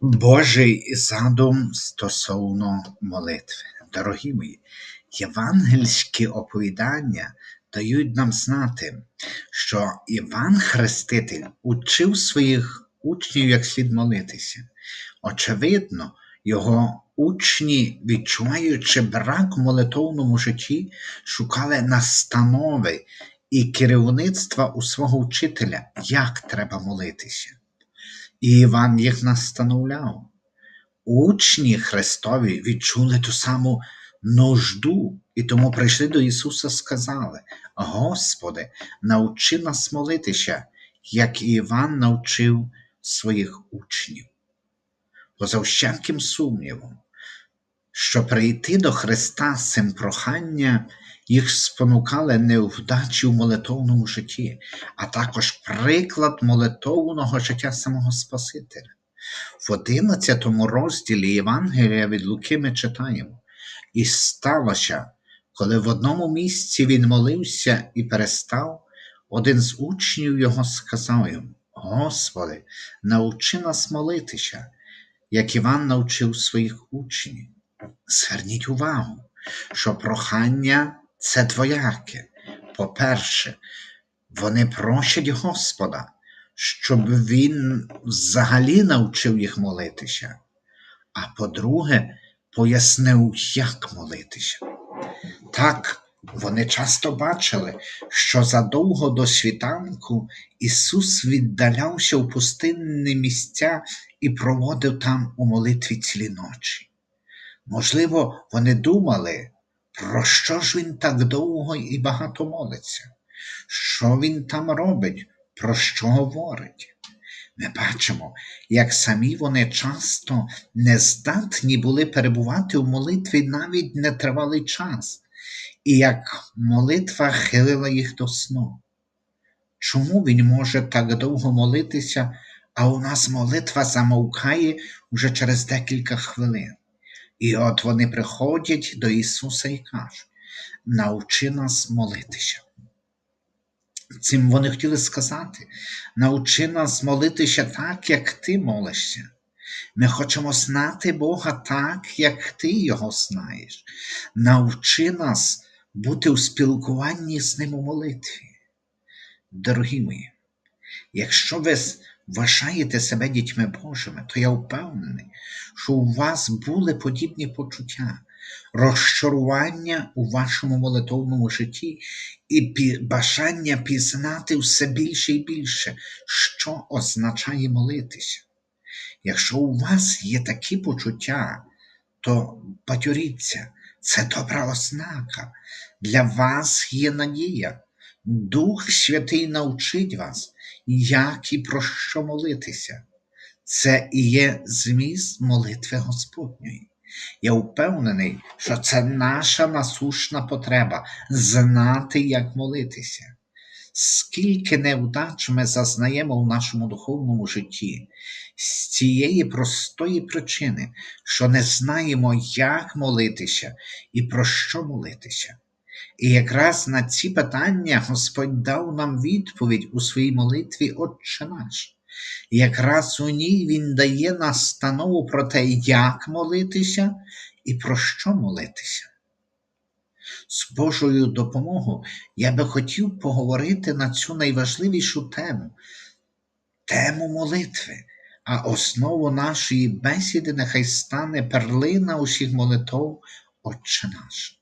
Божий задум стосовно молитви. Дорогі мої, євангельські оповідання дають нам знати, що Іван Хреститель учив своїх учнів як слід молитися. Очевидно, його учні, відчуваючи брак в молитовному житті, шукали настанови і керівництва у свого вчителя, як треба молитися. І Іван їх настановляв. Учні Христові відчули ту саму нужду, і тому прийшли до Ісуса сказали: Господи, навчи нас молитися, як і Іван навчив своїх учнів. Поза всяким сумнівом, що прийти до Христа з цим прохання їх спонукали невдачі в молитовному житті, а також приклад молитовного життя самого Спасителя. В 11 розділі Євангелія від Луки ми читаємо. І сталося, коли в одному місці він молився і перестав, один з учнів його сказав йому: Господи, навчи нас молитися, як Іван навчив своїх учнів. Зверніть увагу, що прохання це двояке. По-перше, вони просять Господа, щоб Він взагалі навчив їх молитися. А по-друге, пояснив, як молитися. Так, вони часто бачили, що задовго до світанку Ісус віддалявся в пустинні місця і проводив там у молитві цілі ночі. Можливо, вони думали, про що ж він так довго і багато молиться? Що він там робить, про що говорить? Ми бачимо, як самі вони часто не здатні були перебувати в молитві навіть нетривалий час, і як молитва хилила їх до сну. Чому він може так довго молитися, а у нас молитва замовкає вже через декілька хвилин? І от вони приходять до Ісуса і кажуть: навчи нас молитися. Цим вони хотіли сказати: навчи нас молитися так, як ти молишся. Ми хочемо знати Бога так, як ти Його знаєш. Навчи нас бути у спілкуванні з Ним у молитві. Дорогі мої, якщо ви вважаєте себе дітьми Божими, то я впевнений, що у вас були подібні почуття, розчарування у вашому молитовному житті і бажання пізнати все більше і більше, що означає молитися. Якщо у вас є такі почуття, то бадьоріться, це добра ознака. Для вас є надія. Дух Святий навчить вас, як і про що молитися. Це і є зміст молитви Господньої. Я впевнений, що це наша насущна потреба знати, як молитися. Скільки невдач ми зазнаємо в нашому духовному житті з цієї простої причини, що не знаємо, як молитися і про що молитися. І якраз на ці питання Господь дав нам відповідь у своїй молитві Отче наш. І якраз у ній Він дає настанову про те, як молитися і про що молитися. З Божою допомогою я би хотів поговорити на цю найважливішу тему, тему молитви, а основу нашої бесіди нехай стане перлина усіх молитов Отче наш.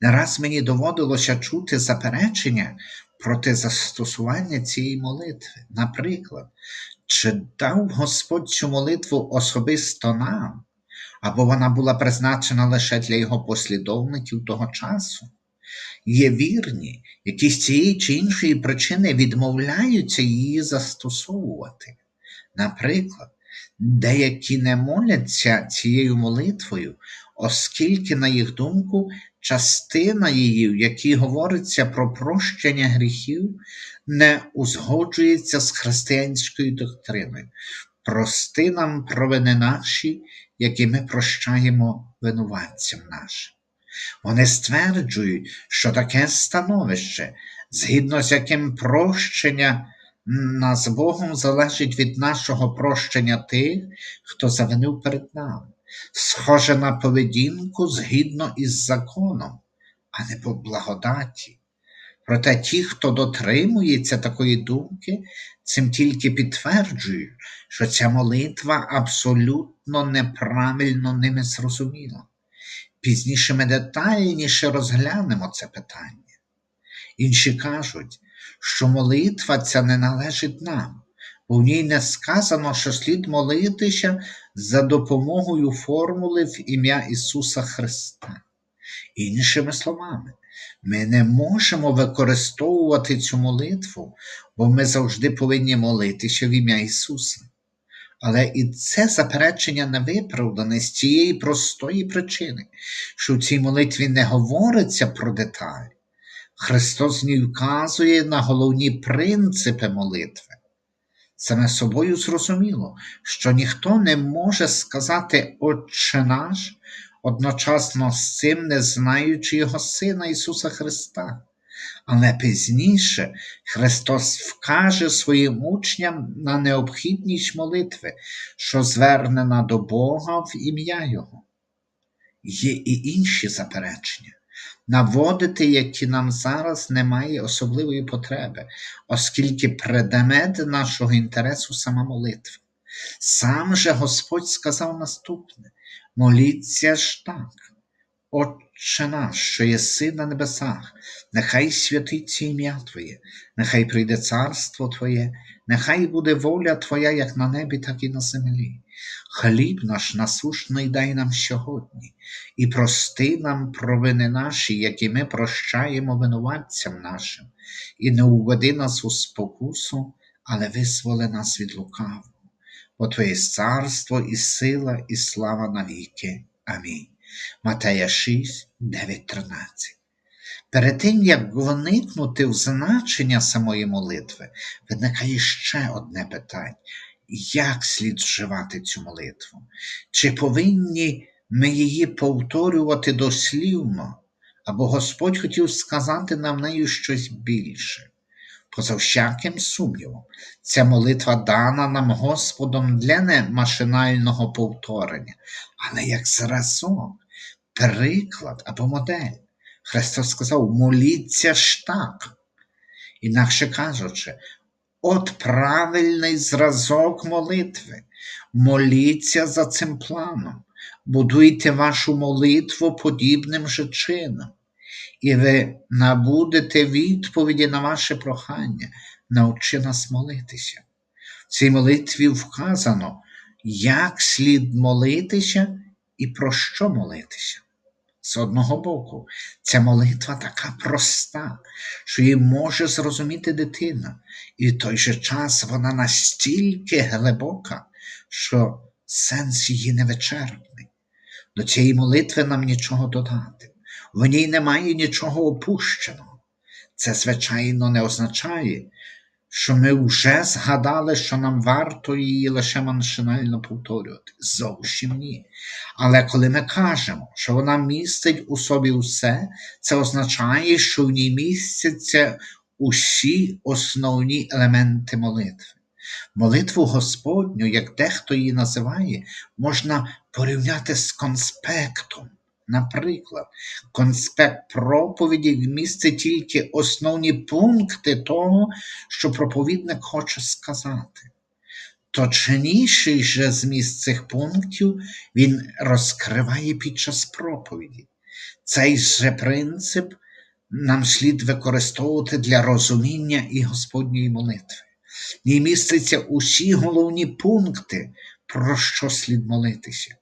Не раз мені доводилося чути заперечення проти застосування цієї молитви. Наприклад, чи дав Господь цю молитву особисто нам, або вона була призначена лише для його послідовників того часу? Є вірні, які з цієї чи іншої причини відмовляються її застосовувати. Наприклад, деякі не моляться цією молитвою, оскільки, на їх думку, частина її, в якій говориться про прощення гріхів, не узгоджується з християнською доктриною. Прости нам провини наші, які ми прощаємо винуватцям нашим. Вони стверджують, що таке становище, згідно з яким прощення на з Богом залежить від нашого прощення тих, хто завинив перед нами, схоже на поведінку згідно із законом, а не по благодаті. Проте ті, хто дотримується такої думки, цим тільки підтверджують, що ця молитва абсолютно неправильно ними зрозуміла. Пізніше ми детальніше розглянемо це питання. Інші кажуть, що молитва ця не належить нам, в ній не сказано, що слід молитися за допомогою формули в ім'я Ісуса Христа. Іншими словами, ми не можемо використовувати цю молитву, бо ми завжди повинні молитися в ім'я Ісуса. Але і це заперечення не виправдане з тієї простої причини, що в цій молитві не говориться про деталі. Христос не вказує на головні принципи молитви. Саме собою зрозуміло, що ніхто не може сказати Отче наш, одночасно з цим не знаючи Його Сина Ісуса Христа. Але пізніше Христос вкаже своїм учням на необхідність молитви, що звернена до Бога в ім'я Його. Є і інші заперечення наводити, які нам зараз немає особливої потреби, оскільки предмет нашого інтересу сама молитва. Сам же Господь сказав наступне: моліться ж так, Отче наш, що єси на небесах, нехай святиться ім'я Твоє, нехай прийде царство Твоє, нехай буде воля Твоя як на небі, так і на землі. Хліб наш насушний дай нам сьогодні, і прости нам провини наші, які ми прощаємо винуватцям нашим, і не уведи нас у спокусу, але визволи нас від лукавого. Бо Твоє царство і сила, і слава навіки. Амінь. Матея 6, 9, 13. Перед тим, як вникнути в значення самої молитви, виникає ще одне питання: як слід вживати цю молитву? Чи повинні ми її повторювати дослівно, або Господь хотів сказати нам нею щось більше? Поза всяким сумнівом, ця молитва дана нам Господом для не машинального повторення, але як зразок, приклад або модель. Христос сказав: моліться ж так. Інакше кажучи, от правильний зразок молитви. Моліться за цим планом, будуйте вашу молитву подібним же чином, і ви набудете відповіді на ваше прохання, навчи нас молитися. В цій молитві вказано, як слід молитися і про що молитися. З одного боку, ця молитва така проста, що її може зрозуміти дитина, і в той же час вона настільки глибока, що сенс її невичерпний. До цієї молитви нам нічого додати, в ній немає нічого опущеного. Це, звичайно, не означає, що ми вже згадали, що нам варто її лише машинально повторювати. Зовсім ні. Але коли ми кажемо, що вона містить у собі усе, це означає, що в ній містяться усі основні елементи молитви. Молитву Господню, як дехто її називає, можна порівняти з конспектом. Наприклад, конспект проповіді містить тільки основні пункти того, що проповідник хоче сказати. Точніший же зміст цих пунктів він розкриває під час проповіді. Цей же принцип нам слід використовувати для розуміння і Господньої молитви. В ній містяться усі головні пункти, про що слід молитися.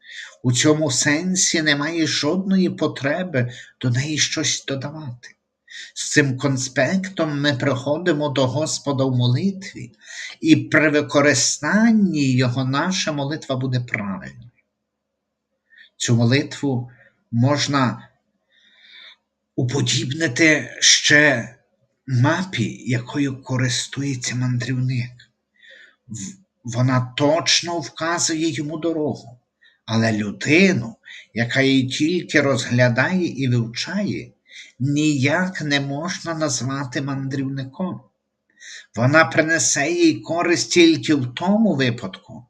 У цьому сенсі немає жодної потреби до неї щось додавати. З цим конспектом ми приходимо до Господа в молитві, і при використанні його наша молитва буде правильною. Цю молитву можна уподібнити ще мапі, якою користується мандрівник. Вона точно вказує йому дорогу, але людину, яка її тільки розглядає і вивчає, ніяк не можна назвати мандрівником. Вона принесе їй користь тільки в тому випадку,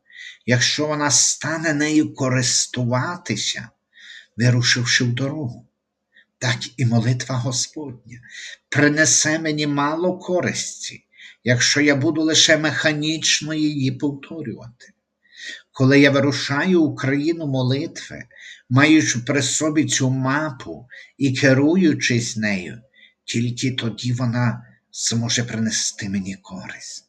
якщо вона стане нею користуватися, вирушивши в дорогу. Так і молитва Господня принесе мені мало користі, якщо я буду лише механічно її повторювати. Коли я вирушаю у країну молитви, маючи при собі цю мапу і керуючись нею, тільки тоді вона зможе принести мені користь.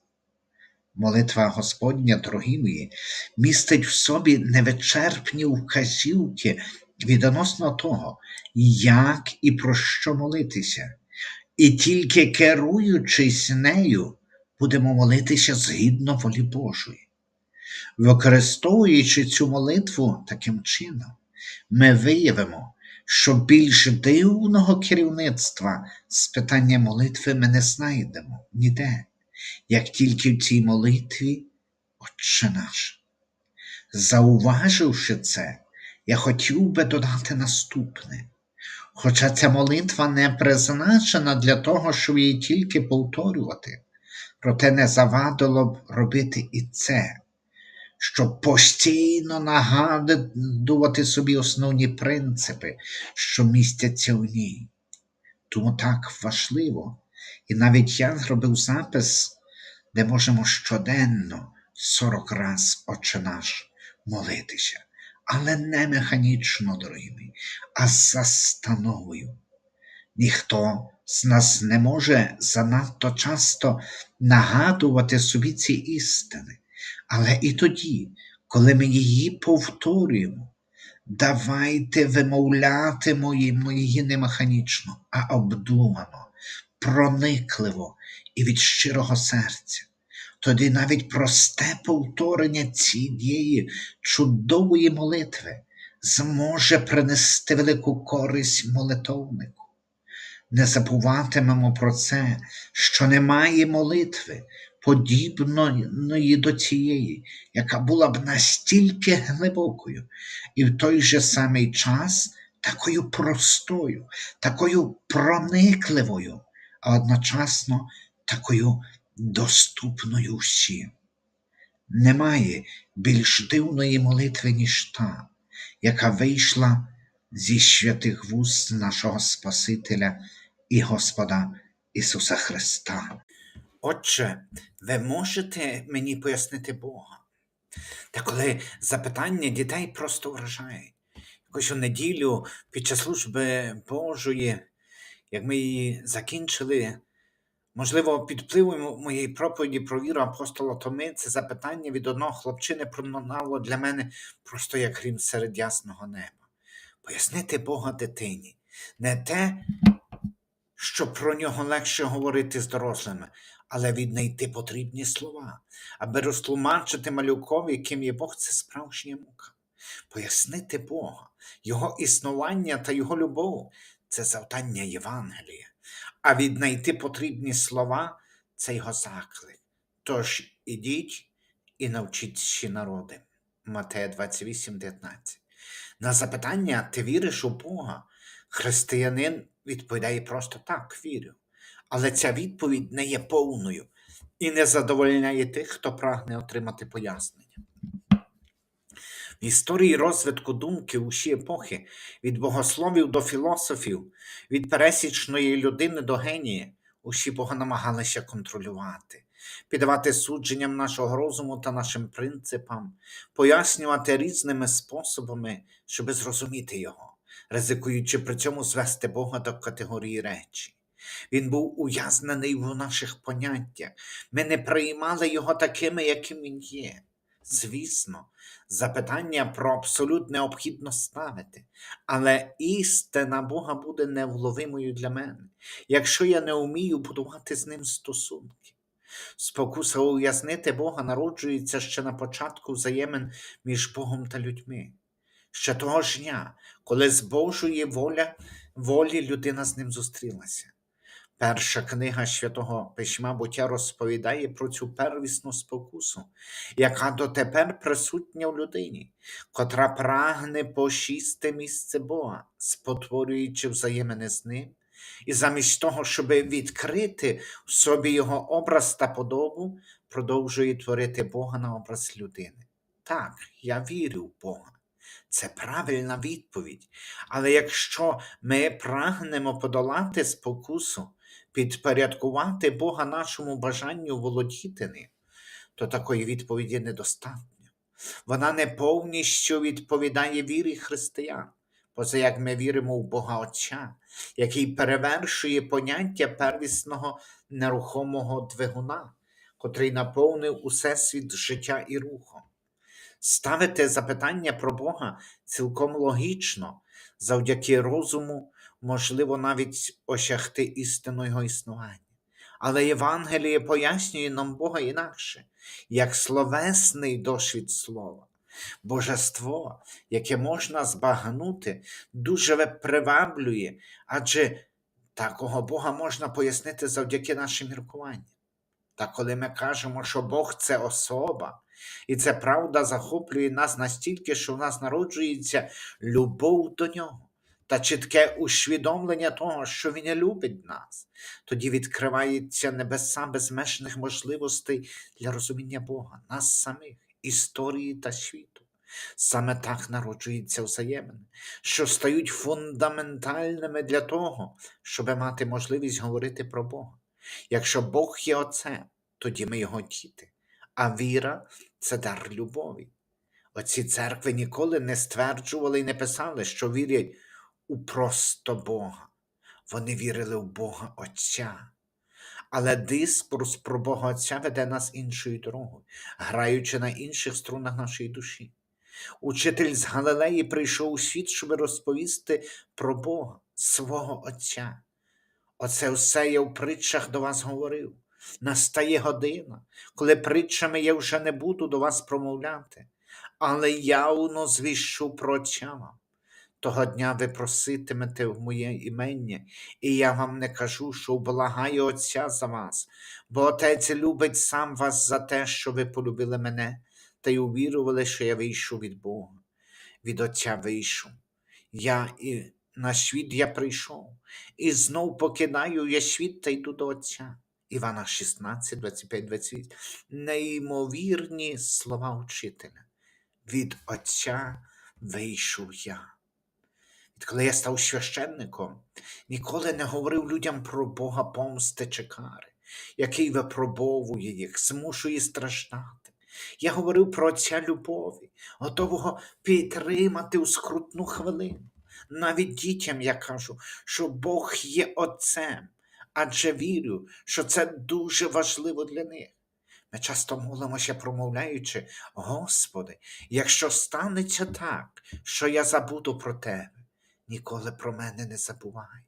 Молитва Господня, дорогі мої, містить в собі невичерпні вказівки відносно того, як і про що молитися, і тільки керуючись нею, будемо молитися згідно волі Божої. Використовуючи цю молитву таким чином, ми виявимо, що більш дивного керівництва з питання молитви ми не знайдемо ніде, як тільки в цій молитві Отче наш. Зауваживши це, я хотів би додати наступне. Хоча ця молитва не призначена для того, щоб її тільки повторювати, проте не завадило б робити і це, щоб постійно нагадувати собі основні принципи, що містяться в ній. Тому так важливо, і навіть я зробив запис, де можемо щоденно 40 раз Отче наш молитися, але не механічно, дорогі мої, а з застановою. Ніхто з нас не може занадто часто нагадувати собі ці істини, але і тоді, коли ми її повторюємо, давайте вимовлятимо її не механічно, а обдумано, проникливо і від щирого серця. Тоді навіть просте повторення цієї чудової молитви зможе принести велику користь молитовнику. Не забуватимемо про це, що немає молитви, подібної до цієї, яка була б настільки глибокою, і в той же самий час такою простою, такою проникливою, а одночасно такою доступною всім. Немає більш дивної молитви, ніж та, яка вийшла зі святих вуст нашого Спасителя і Господа Ісуса Христа. Отче, ви можете мені пояснити Бога? Та коли запитання дітей просто вражають. Якось у неділю під час служби Божої, як ми її закінчили, можливо, під впливом моєї проповіді про віру апостола Томи, це запитання від одного хлопчини пролунало для мене просто як грім серед ясного неба. Пояснити Бога дитині, не те, що про нього легше говорити з дорослими, але віднайти потрібні слова, аби розтлумачити малюкові, ким є Бог, це справжня мука. Пояснити Бога, Його існування та Його любов це завдання Євангелія, а віднайти потрібні слова це його заклик. Тож ідіть і навчіть ще народи. Матея 28, 19. На запитання, ти віриш у Бога? Християнин відповідає просто так, вірю. Але ця відповідь не є повною і не задовольняє тих, хто прагне отримати пояснення. В історії розвитку думки у всі епохи від богословів до філософів, від пересічної людини до генія, усі Бога намагалися контролювати, піддавати судженням нашого розуму та нашим принципам, пояснювати різними способами, щоби зрозуміти його, ризикуючи при цьому звести Бога до категорії речі. Він був ув'язнений в наших поняттях. Ми не приймали його такими, яким він є. Звісно, запитання про абсолют необхідно ставити, але істина Бога буде невловимою для мене, якщо я не вмію будувати з ним стосунки. Спокуса уяснити Бога народжується ще на початку взаємин між Богом та людьми. Ще того ж дня, коли з Божої воля, волі людина з ним зустрілася. Перша книга святого Письма буття розповідає про цю первісну спокусу, яка дотепер присутня в людині, котра прагне пошісти місце Бога, спотворюючи взаємини з ним І замість того, щоб відкрити в собі його образ та подобу, продовжує творити Бога на образ людини. Так, я вірю в Бога. Це правильна відповідь. Але якщо ми прагнемо подолати спокусу, підпорядкувати Бога нашому бажанню володіти ним, то такої відповіді недостатньо. Вона не повністю відповідає вірі християн, поза як ми віримо в Бога Отця, який перевершує поняття первісного нерухомого двигуна, котрий наповнив усе світ життя і рухом. Ставити запитання про Бога цілком логічно, завдяки розуму, можливо навіть осягти істину його існування. Але Євангеліє пояснює нам Бога інакше, як словесний досвід слова. Божество, яке можна збагнути, дуже приваблює, адже такого Бога можна пояснити завдяки нашим міркуванням. Та коли ми кажемо, що Бог це особа, і ця правда захоплює нас настільки, що в нас народжується любов до нього та чітке усвідомлення того, що Він любить нас, тоді відкриваються небеса безмежних можливостей для розуміння Бога, нас самих, історії та світу. Саме так народжуються взаємини, що стають фундаментальними для того, щоб мати можливість говорити про Бога. Якщо Бог є Отцем, тоді ми Його діти, а віра це дар любові. Оці церкви ніколи не стверджували і не писали, що вірять у просто Бога. Вони вірили в Бога Отця. Але дискурс про Бога Отця веде нас іншою дорогою, граючи на інших струнах нашої душі. Учитель з Галилеї прийшов у світ, щоб розповісти про Бога, свого Отця. Оце все я в притчах до вас говорив. Настає година, коли притчами я вже не буду до вас промовляти, але явно звіщу про Отця вам. Того дня ви проситимете в моє імення, і я вам не кажу, що благаю Отця за вас, бо Отець любить сам вас за те, що ви полюбили мене, та й увірували, що я вийшов від Бога, від Отця вийшов. Я і на світ я прийшов, і знов покидаю я світ та йду до Отця. Івана 16, 25, 28. Неймовірні слова вчителя. Від Отця вийшов я. Відколи я став священником, ніколи не говорив людям про Бога помсти чи кари, який випробовує їх, змушує страждати. Я говорив про Отця любові, готового підтримати у скрутну хвилину. Навіть дітям я кажу, що Бог є Отцем, адже вірю, що це дуже важливо для них. Ми часто молимося, промовляючи, Господи, якщо станеться так, що я забуду про Тебе, ніколи про мене не забувай.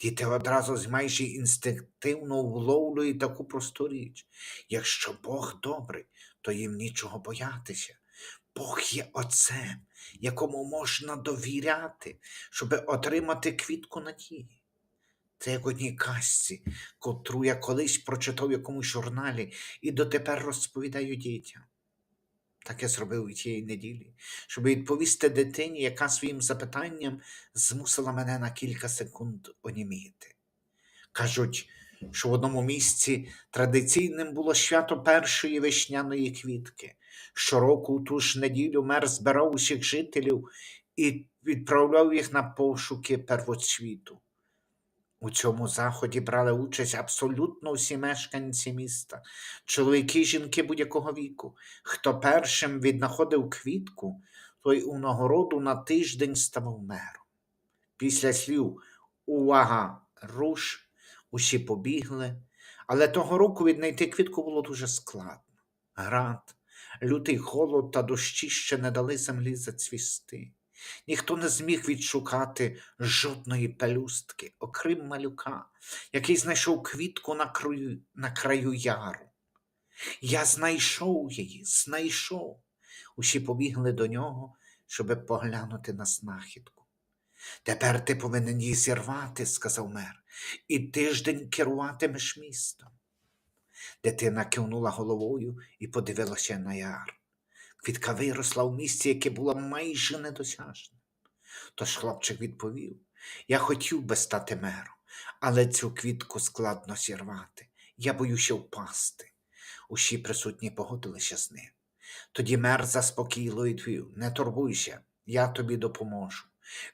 Діти одразу з майже інстинктивно вловлюють таку просту річ. Якщо Бог добрий, то їм нічого боятися. Бог є Отцем, якому можна довіряти, щоб отримати квітку надії. Це як одній казці, котру я колись прочитав в якомусь журналі і дотепер розповідаю дітям. Так я зробив і тієї неділі, щоб відповісти дитині, яка своїм запитанням змусила мене на кілька секунд оніміти. Кажуть, що в одному місці традиційним було свято першої вишняної квітки. Щороку у ту ж неділю мер збирав усіх жителів і відправляв їх на пошуки первоцвіту. У цьому заході брали участь абсолютно всі мешканці міста, чоловіки і жінки будь-якого віку. Хто першим віднаходив квітку, той у нагороду на тиждень ставав мером. Після слів Увага, руш, усі побігли, але того року віднайти квітку було дуже складно. Град, лютий холод та дощі ще не дали землі зацвісти. Ніхто не зміг відшукати жодної пелюстки, окрім малюка, який знайшов квітку на краю, на краю яру. Я знайшов її, знайшов. Усі побігли до нього, щоб поглянути на знахідку. Тепер ти повинен її зірвати, сказав мер, і тиждень керуватимеш містом. Дитина кивнула головою і подивилася на яр. Квітка виросла в місці, яке було майже недосяжне. Тож хлопчик відповів: Я хотів би стати мером, але цю квітку складно зірвати. Я боюся впасти. Усі присутні погодилися з ним. Тоді мер заспокійливо відповів: Не турбуйся, я тобі допоможу.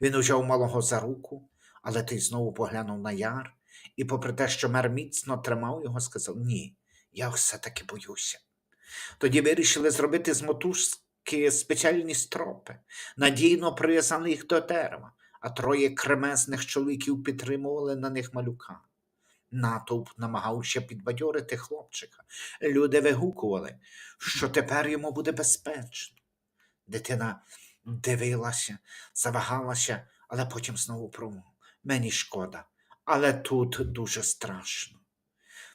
Він узяв малого за руку, але той знову поглянув на яр, і, попри те, що мер міцно тримав його, сказав: Ні, я все-таки боюся. Тоді вирішили зробити з мотузки спеціальні стропи, надійно прив'язали їх до дерева, а троє кремезних чоловіків підтримували на них малюка. Натовп намагався підбадьорити хлопчика. Люди вигукували, що тепер йому буде безпечно. Дитина дивилася, завагалася, але потім знову промовила. Мені шкода, але тут дуже страшно.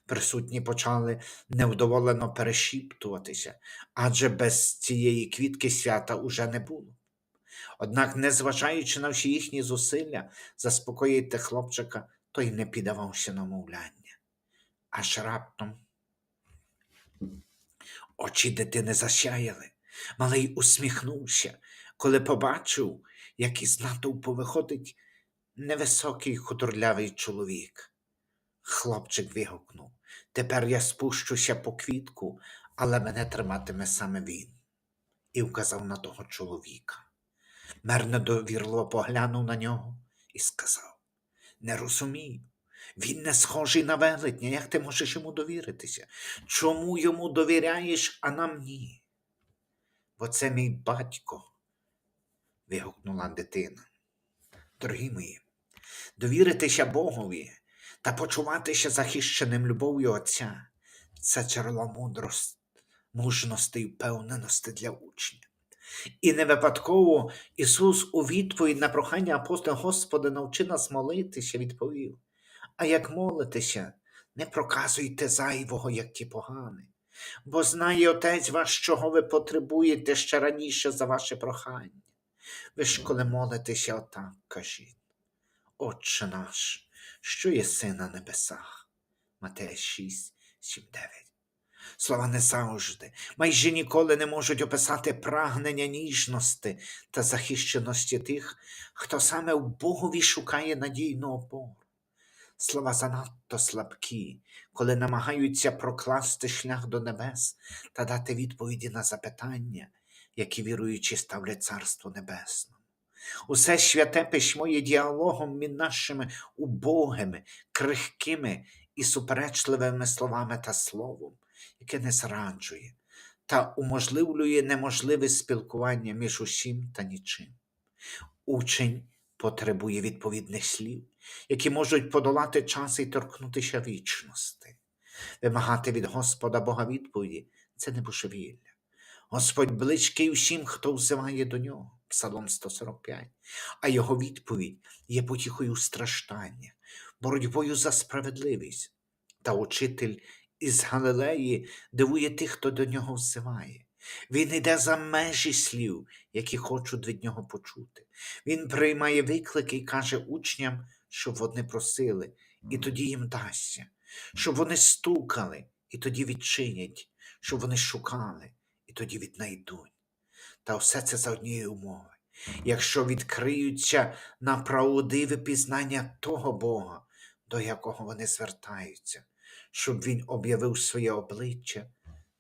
Присутні почали невдоволено перешіптуватися, адже без цієї квітки свята уже не було. Однак, незважаючи на всі їхні зусилля заспокоїти хлопчика, той не піддавався на мовляння. Аж раптом очі дитини засяяли. Малий усміхнувся, коли побачив, як із натовпу виходить невисокий худорлявий чоловік. Хлопчик вигукнув. Тепер я спущуся по квітку, але мене триматиме саме він. І вказав на того чоловіка. Мер недовірливо поглянув на нього і сказав: Не розумію. Він не схожий на велетня, як ти можеш йому довіритися? Чому йому довіряєш, а нам ні? Бо це мій батько, вигукнула дитина. Дорогі мої, довіритися Богові та почуватися захищеним любов'ю Отця це джерело мудрості, мужності і впевненості для учня. І не випадково Ісус у відповідь на прохання апостола Господи навчи нас молитися, відповів. А як молитеся, не проказуйте зайвого, як ті погані, бо знає Отець ваш, чого ви потребуєте ще раніше за ваше прохання. Ви ж коли молитеся, отак кажіть. Отче наш, що єси на небесах. Матея 6, 7, 9. Слова не завжди, майже ніколи не можуть описати прагнення ніжності та захищеності тих, хто саме в Богові шукає надійну опору. Слова занадто слабкі, коли намагаються прокласти шлях до небес та дати відповіді на запитання, які віруючі ставлять Царству Небесному. Усе святе письмо є діалогом між нашими убогими, крихкими і суперечливими словами та словом, яке не зраджує та уможливлює неможливе спілкування між усім та нічим. Учень потребує відповідних слів, які можуть подолати час і торкнутися вічності. Вимагати від Господа Бога відповіді це не божевілля. Господь близький усім, хто взиває до нього, Псалом 145, а його відповідь є потіхою страждання, боротьбою за справедливість. Та учитель із Галилеї дивує тих, хто до нього взиває. Він йде за межі слів, які хочуть від нього почути. Він приймає виклики і каже учням, щоб вони просили, і тоді їм дасться, щоб вони стукали, і тоді відчинять, щоб вони шукали, і тоді віднайдуть. Та все це за однієї умови. Якщо відкриються на правдиве пізнання того Бога, до якого вони звертаються, щоб Він об'явив своє обличчя,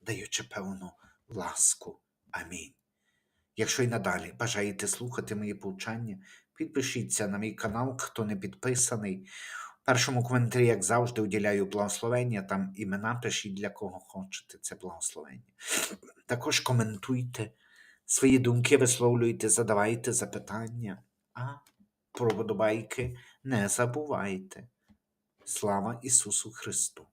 даючи певну ласку. Амінь. Якщо й надалі бажаєте слухати мої повчання, підпишіться на мій канал, хто не підписаний. В першому коментарі, як завжди, уділяю благословення, там імена пишіть для кого хочете це благословення. Також коментуйте, свої думки висловлюйте, задавайте запитання, а про подобайки не забувайте. Слава Ісусу Христу!